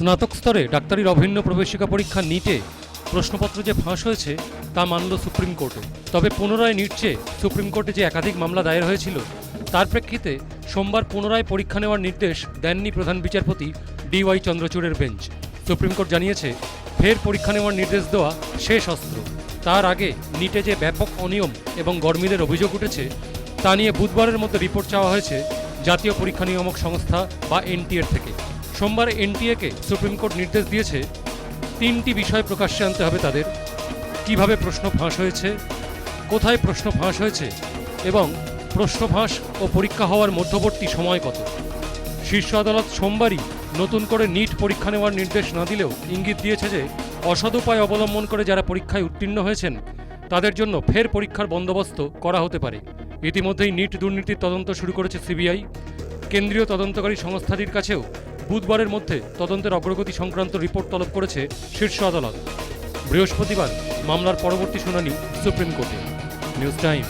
স্নাতক স্তরে ডাক্তারির অভিন্ন প্রবেশিকা পরীক্ষা নিটে প্রশ্নপত্র যে ফাঁস হয়েছে তা মানল সুপ্রিম কোর্টে। তবে পুনরায় নিট চেয়ে সুপ্রিম কোর্টে যে একাধিক মামলা দায়ের হয়েছিল, তার প্রেক্ষিতে সোমবার পুনরায় পরীক্ষা নেওয়ার নির্দেশ দেননি প্রধান বিচারপতি ডি ওয়াই চন্দ্রচূড়ের বেঞ্চ। সুপ্রিম কোর্ট জানিয়েছে, ফের পরীক্ষা নেওয়ার নির্দেশ দেওয়া শেষ অস্ত্র। তার আগে নিটে যে ব্যাপক অনিয়ম এবং গরমিলের অভিযোগ উঠেছে, তা নিয়ে বুধবারের মধ্যে রিপোর্ট চাওয়া হয়েছে জাতীয় পরীক্ষা নিয়ামক সংস্থা বা এনটিএর থেকে। সোমবার এনটিএকে সুপ্রিম কোর্ট নির্দেশ দিয়েছে, তিনটি বিষয় প্রকাশ্যে আনতে হবে তাদের। কীভাবে প্রশ্ন ফাঁস হয়েছে, কোথায় প্রশ্ন ফাঁস হয়েছে, এবং প্রশ্ন ফাঁস ও পরীক্ষা হওয়ার মধ্যবর্তী সময় কত? শীর্ষ আদালত সোমবারই নতুন করে নিট পরীক্ষা নেওয়ার নির্দেশ না দিলেও ইঙ্গিত দিয়েছে যে অসদুপায় অবলম্বন করে যারা পরীক্ষায় উত্তীর্ণ হয়েছেন, তাদের জন্য ফের পরীক্ষার বন্দোবস্ত করা হতে পারে। ইতিমধ্যেই নিট দুর্নীতির তদন্ত শুরু করেছে সিবিআই। কেন্দ্রীয় তদন্তকারী সংস্থাটির কাছেও বুধবারের মধ্যে তদন্তের অগ্রগতি সংক্রান্ত রিপোর্ট তলব করেছে শীর্ষ আদালত। বৃহস্পতিবার মামলার পরবর্তী শুনানি সুপ্রিম কোর্টে। News time.